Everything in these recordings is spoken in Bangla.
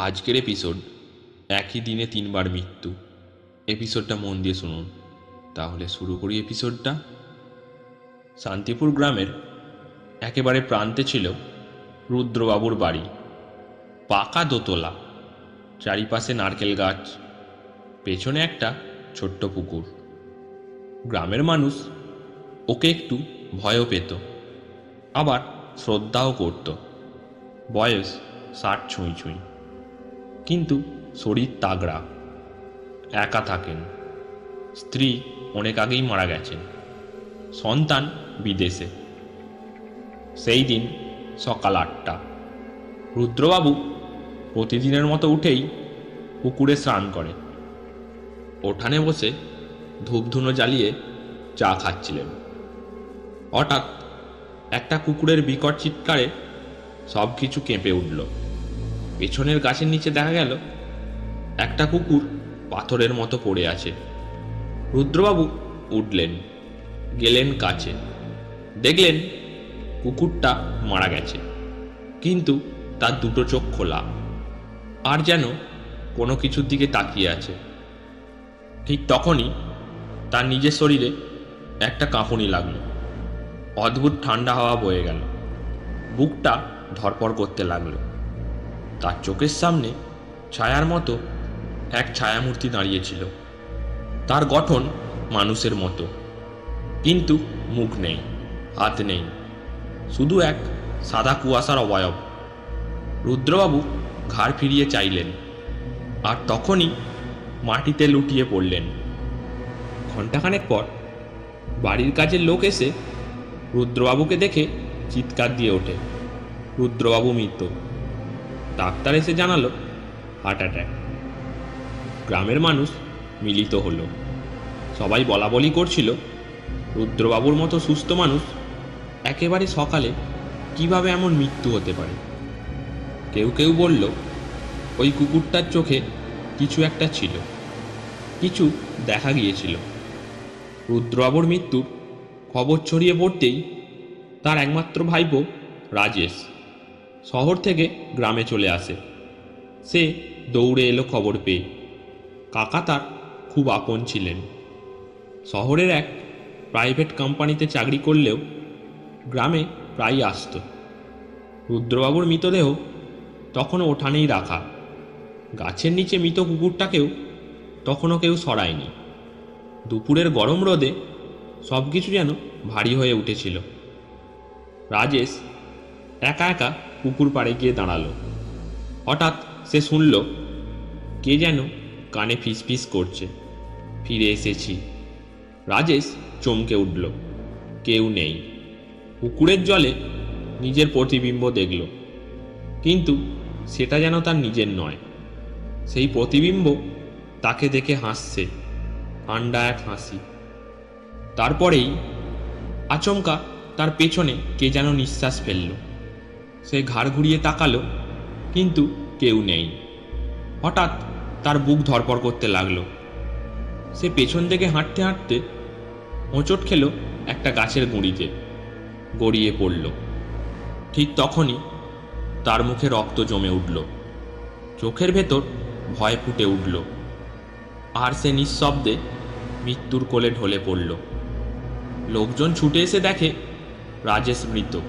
আজকের এপিসোড, একই দিনে তিনবার মৃত্যু। এপিসোডটা মন দিয়ে শুনুন। তাহলে শুরু করি এপিসোডটা। শান্তিপুর গ্রামের একেবারে প্রান্তে ছিল রুদ্রবাবুর বাড়ি। পাকা দোতলা, চারিপাশে নারকেল গাছ, পেছনে একটা ছোট্ট পুকুর। গ্রামের মানুষ ওকে একটু ভয়ও পেত, আবার শ্রদ্ধাও করত। বয়স ষাট ছুঁই ছুঁই। কিন্তু শরীর তাগড়া, একা থাকেন। স্ত্রী অনেক আগেই মারা গেছেন, সন্তান বিদেশে। সেই দিন সকাল আটটা। রুদ্রবাবু প্রতিদিনের মতো উঠেই পুকুরে স্নান করে ওঠানে বসে ধূপধুনো জ্বালিয়ে চা খাচ্ছিলেন। হঠাৎ একটা কুকুরের বিকট চিৎকারে সব কিছু কেঁপে উঠল। পেছনের গাছের নিচে দেখা গেল একটা কুকুর পাথরের মতো পড়ে আছে। রুদ্রবাবু উঠলেন, গেলেন কাছে। দেখলেন কুকুরটা মারা গেছে, কিন্তু তার দুটো চোখ খোলা আর যেন কোনো কিছুর দিকে তাকিয়ে আছে। ঠিক তখনই তার নিজের শরীরে একটা কাঁপুনি লাগল। অদ্ভুত ঠান্ডা হাওয়া বয়ে গেল। বুকটা ধরপড় করতে লাগল। তার চোখের সামনে ছায়ার মতো এক ছায়ামূর্তি দাঁড়িয়েছিল তার গঠন মানুষের মতো। কিন্তু মুখ নেই, হাত নেই, শুধু এক সাদা কুয়াশার অবয়ব। রুদ্রবাবু ঘাড় ফিরিয়ে চাইলেন, আর তখনই মাটিতে লুটিয়ে পড়লেন। ঘণ্টাখানেক পর বাড়ির কাজের লোক এসে রুদ্রবাবুকে দেখে চিৎকার দিয়ে ওঠে। রুদ্রবাবু মৃত। ডাক্তার এসে জানালো, হার্ট অ্যাটাক। গ্রামের মানুষ মিলিত হলো। সবাই বলা বলি করছিল, রুদ্রবাবুর মতো সুস্থ মানুষ একেবারে সকালে কীভাবে এমন মৃত্যু হতে পারে? কেউ কেউ বলল, ওই কুকুরটার চোখে কিছু একটা ছিল, কিছু দেখা গিয়েছিল। রুদ্রবাবুর মৃত্যুর খবর ছড়িয়ে পড়তেই তার একমাত্র ভাইপো রাজেশ শহর থেকে গ্রামে চলে আসে। সে দৌড়ে এলো খবর পেয়ে। কাকা তার খুব আপন ছিলেন। শহরের এক প্রাইভেট কোম্পানিতে চাকরি করলেও গ্রামে প্রায়ই আসতো। রুদ্রবাবুর মৃতদেহ তখনও ওঠানেই রাখা। গাছের নিচে মৃত কুকুরটাকেও তখনও কেউ সরায়নি। দুপুরের গরম রোদে সব কিছু যেন ভারী হয়ে উঠেছিল। রাজেশ একা একা পুকুর পাড়ে গিয়ে দাঁড়াল। হঠাৎ সে শুনল, কে যেন কানে ফিসফিস করছে। ফিরে এসেছি। রাজেশ চমকে উঠল, কেউ নেই। পুকুরের জলে নিজের প্রতিবিম্ব দেখল, কিন্তু সেটা যেন তার নিজের নয়। সেই প্রতিবিম্ব তাকে দেখে হাসছে, ঠান্ডা এক হাসি। তারপরেই আচমকা তার পেছনে কে যেন নিঃশ্বাস ফেলল। সে ঘাড় ঘুরিয়ে তাকালো, কিন্তু কেউ নেই। হঠাৎ তার বুক ধরপড় করতে লাগল। সে পেছন থেকে হাঁটতে হাঁটতে হোঁচট খেলো একটা গাছের গুঁড়িতে, গড়িয়ে পড়ল। ঠিক তখনই তার মুখে রক্ত জমে উঠল। চোখের ভেতর ভয় ফুটে উঠল। আর সে নিঃশব্দে মৃত্যুর কোলে ঢলে পড়ল। লোকজন ছুটে এসে দেখে রাজেশ মৃত।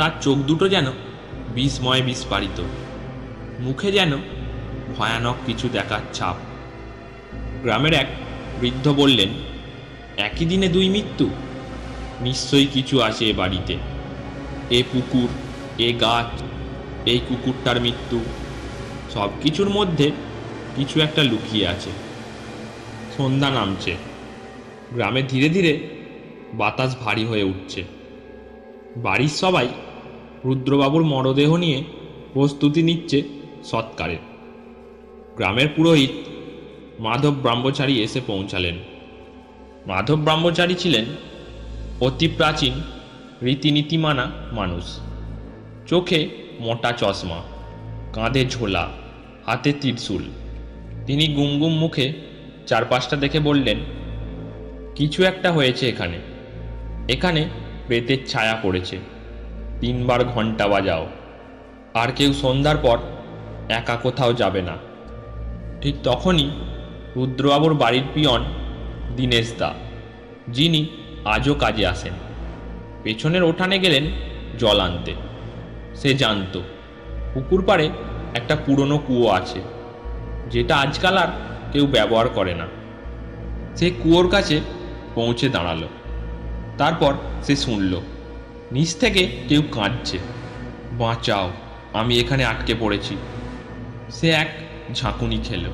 তার চোখ দুটো যেন বিস্ময়ে বিস্ফারিত। মুখে যেন ভয়ানক কিছু দেখার ছাপ। গ্রামের এক বৃদ্ধ বললেন, একই দিনে দুই মৃত্যু? নিশ্চয়ই কিছু আছে এ বাড়িতে। এ পুকুর, এ গাছ, এই কুকুরটার মৃত্যু। সব কিছুর মধ্যে কিছু একটা লুকিয়ে আছে। সন্ধ্যা নামছে। গ্রামে ধীরে ধীরে বাতাস ভারী হয়ে উঠছে। বাড়ির সবাই রুদ্রবাবুর মরদেহ নিয়ে প্রস্তুতি নিচ্ছে সৎকারের গ্রামের পুরোহিত মাধব ব্রহ্মচারী এসে পৌঁছালেন। মাধব ব্রহ্মচারী ছিলেন অতি প্রাচীন রীতিনীতি মানা মানুষ। চোখে মোটা চশমা, কাঁধে ঝোলা, হাতে ত্রিশূল। তিনি গুমগুম মুখে চারপাশটা দেখে বললেন, কিছু একটা হয়েছে এখানে। এখানে প্রেতের ছায়া পড়েছে। তিনবার ঘণ্টা বাজাও। আর কেউ সন্ধ্যার পর একা কোথাও যাবে না। ঠিক তখনই রুদ্রবাবুর বাড়ির পিয়ন দীনেশ দা যিনি আজও কাজে আসেন। পেছনের ওঠানে গেলেন জল আনতে। সে জানত, পুকুর পাড়ে একটা পুরনো কুয়ো আছে, যেটা আজকাল আর কেউ ব্যবহার করে না। সে কুয়োর কাছে পৌঁছে দাঁড়াল। তারপর সে শুনল নিচ থেকে কেউ কাঁদছে। বাঁচাও, আমি এখানে আটকে পড়েছি। সে এক ঝাঁকুনি খেল।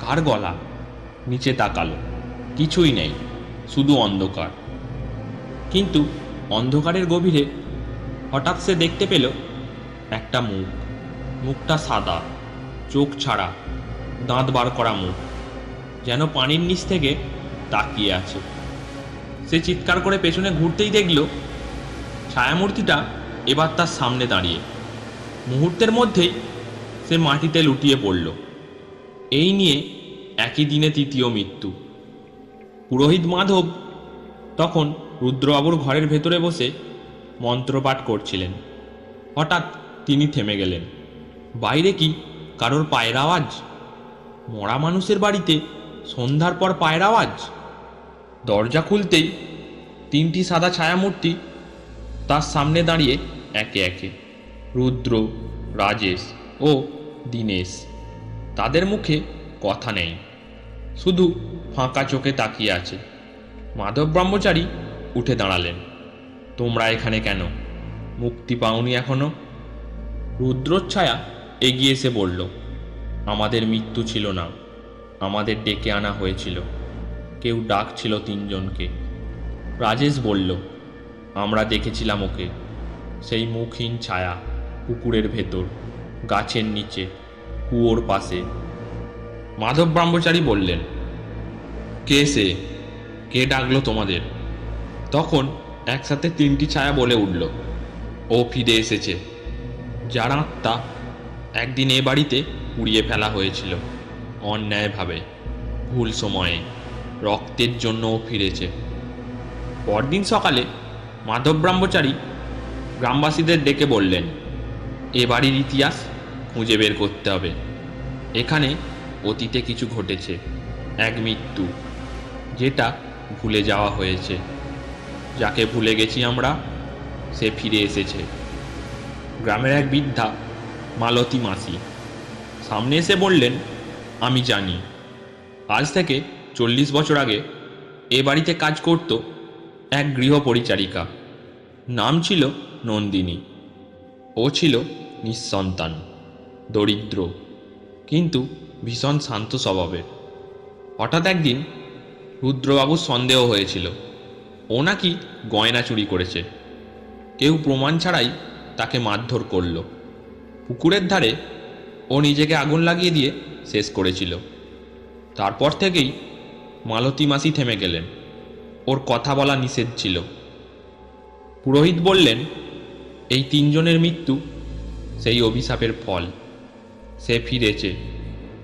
কার গলা? নিচে তাকালো। কিছুই নেই, শুধু অন্ধকার। কিন্তু অন্ধকারের গভীরে হঠাৎ সে দেখতে পেল একটা মুখ। মুখটা সাদা, চোখ ছাড়া, দাঁত বার করা মুখ, যেন পানির নিচ থেকে তাকিয়ে আছে। সে চিৎকার করে পেছনে ঘুরতেই দেখল ছায়ামূর্তিটা এবার তার সামনে দাঁড়িয়ে। মুহূর্তের মধ্যেই সে মাটিতে লুটিয়ে পড়ল। এই নিয়ে একই দিনে তৃতীয় মৃত্যু। পুরোহিত মাধব তখন রুদ্রবাবুর ঘরের ভেতরে বসে মন্ত্রপাঠ করছিলেন। হঠাৎ তিনি থেমে গেলেন। বাইরে কি কারোর পায়ের আওয়াজ? মরা মানুষের বাড়িতে সন্ধ্যার পর পায়ের আওয়াজ? দরজা খুলতেই তিনটি সাদা ছায়ামূর্তি তার সামনে দাঁড়িয়ে একে একে, রুদ্র, রাজেশ ও দীনেশ। তাদের মুখে কথা নেই, শুধু ফাঁকা চোখে তাকিয়ে আছে। মাধব ব্রহ্মচারী উঠে দাঁড়ালেন। তোমরা এখানে কেন? মুক্তি পাওনি এখনও? রুদ্রচ্ছায়া এগিয়ে এসে বলল, আমাদের মৃত্যু ছিল না, আমাদের ডেকে আনা হয়েছিল। কেউ ডাকছিল তিনজনকে। রাজেশ বলল আমরা দেখেছিলাম ওকে। সেই মুখহীন ছায়া পুকুরের ভেতর, গাছের নিচে, কুয়োর পাশে। মাধব ব্রহ্মচারী বললেন, কে সে? কে ডাকলো তোমাদের? তখন একসাথে তিনটি ছায়া বলে উঠল, ও ফিরে এসেছে, যার আত্মা একদিন এ বাড়িতে পুড়িয়ে ফেলা হয়েছিল, অন্যায়ভাবে, ভুল সময়ে। রক্তের জন্য ও ফিরেছে। পরদিন সকালে মাধব ব্রহ্মচারী গ্রামবাসীদের ডেকে বললেন, এ বাড়ির ইতিহাস খুঁজে বের করতে হবে। এখানে অতীতে কিছু ঘটেছে, এক মৃত্যু, যেটা ভুলে যাওয়া হয়েছে। যাকে ভুলে গেছি আমরা, সে ফিরে এসেছে। গ্রামের এক বৃদ্ধা, মালতী মাসি, সামনে এসে বললেন, আমি জানি। আজ থেকে চল্লিশ বছর আগে এ বাড়িতে কাজ করত এক গৃহ পরিচারিকা নাম ছিল নন্দিনী। ও ছিল নিঃসন্তান, দরিদ্র, কিন্তু ভীষণ শান্ত স্বভাবের। হঠাৎ একদিন রুদ্রবাবুর সন্দেহ হয়েছিল। ও নাকি গয়না চুরি করেছে। কেউ প্রমাণ ছাড়াই তাকে মারধর করল। পুকুরের ধারে ও নিজেকে আগুন লাগিয়ে দিয়ে শেষ করেছিল। তারপর থেকেই মালতী মাসি থেমে গেলেন। ওর কথা বলা নিষেধ ছিল। পুরোহিত বললেন, এই তিনজনের মৃত্যু সেই অভিশাপের ফল। সে ফিরেছে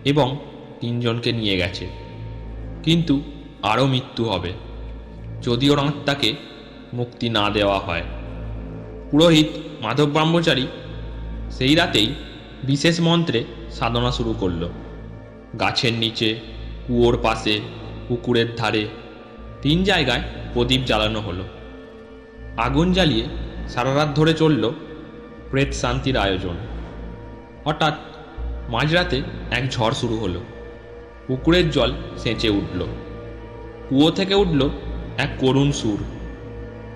এবং তিনজনকে নিয়ে গেছে। কিন্তু আরও মৃত্যু হবে যদি ওর আত্মাকে মুক্তি না দেওয়া হয়। পুরোহিত, মাধব ব্রহ্মচারী সেই রাতেই বিশেষ মন্ত্রে সাধনা শুরু করল। গাছের নিচে, কুয়োর পাশে, পুকুরের ধারে তিন জায়গায় প্রদীপ জ্বালানো হলো। আগুন জ্বালিয়ে সারা রাত ধরে চলল প্রেত শান্তির আয়োজন। হঠাৎ মাঝরাতে এক ঝড় শুরু হলো। পুকুরের জল সেঁচে উঠল। কুয়ো থেকে উঠল এক করুণ সুর।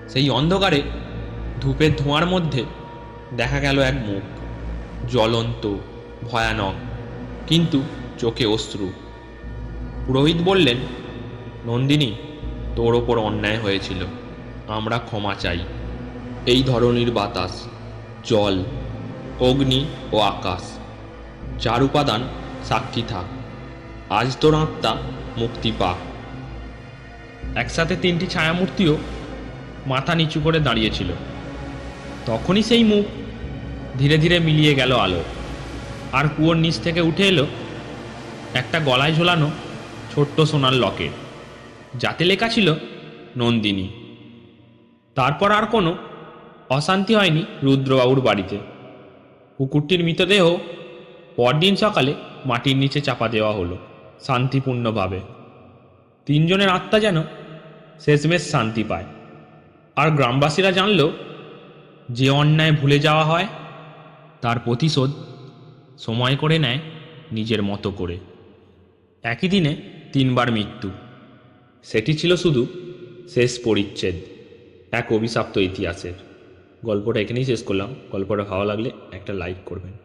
সেই অন্ধকারে ধূপের ধোঁয়ার মধ্যে দেখা গেল এক মুখ। জ্বলন্ত, ভয়ানক, কিন্তু চোখে অশ্রু। পুরোহিত বললেন, নন্দিনী তোর ওপর অন্যায় হয়েছিল। আমরা ক্ষমা চাই। এই ধরনের বাতাস, জল, অগ্নি ও আকাশ চার উপাদান সাক্ষী থাক। আজ তোর আত্মা মুক্তি পাক। একসাথে তিনটি ছায়ামূর্তিও মাথা নিচু করে দাঁড়িয়েছিল। তখনই সেই মুখ ধীরে ধীরে মিলিয়ে গেল আলো। আর কুয়োর নিচ থেকে উঠে এলো একটা গলায় ঝোলানো ছোট্ট সোনার লকেট। যাতে লেখা ছিল নন্দিনী। তারপর আর কোনো অশান্তি হয়নি রুদ্রবাবুর বাড়িতে। কুকুরটির মৃতদেহ পরদিন সকালে মাটির নিচে চাপা দেওয়া হলো, শান্তিপূর্ণভাবে। তিনজনের আত্মা যেন শেষমেশ শান্তি পায়। আর গ্রামবাসীরা জানল, যে অন্যায় ভুলে যাওয়া হয়, তার প্রতিশোধ সময় করে নেয় নিজের মতো করে। একই দিনে তিনবার মৃত্যু। সেটি ছিল শুধু শেষ পরিচ্ছেদ, এক অভিশাপ্ত ইতিহাসের। গল্পটা এখানেই শেষ করলাম। গল্পটা ভালো লাগলে একটা লাইক করবেন।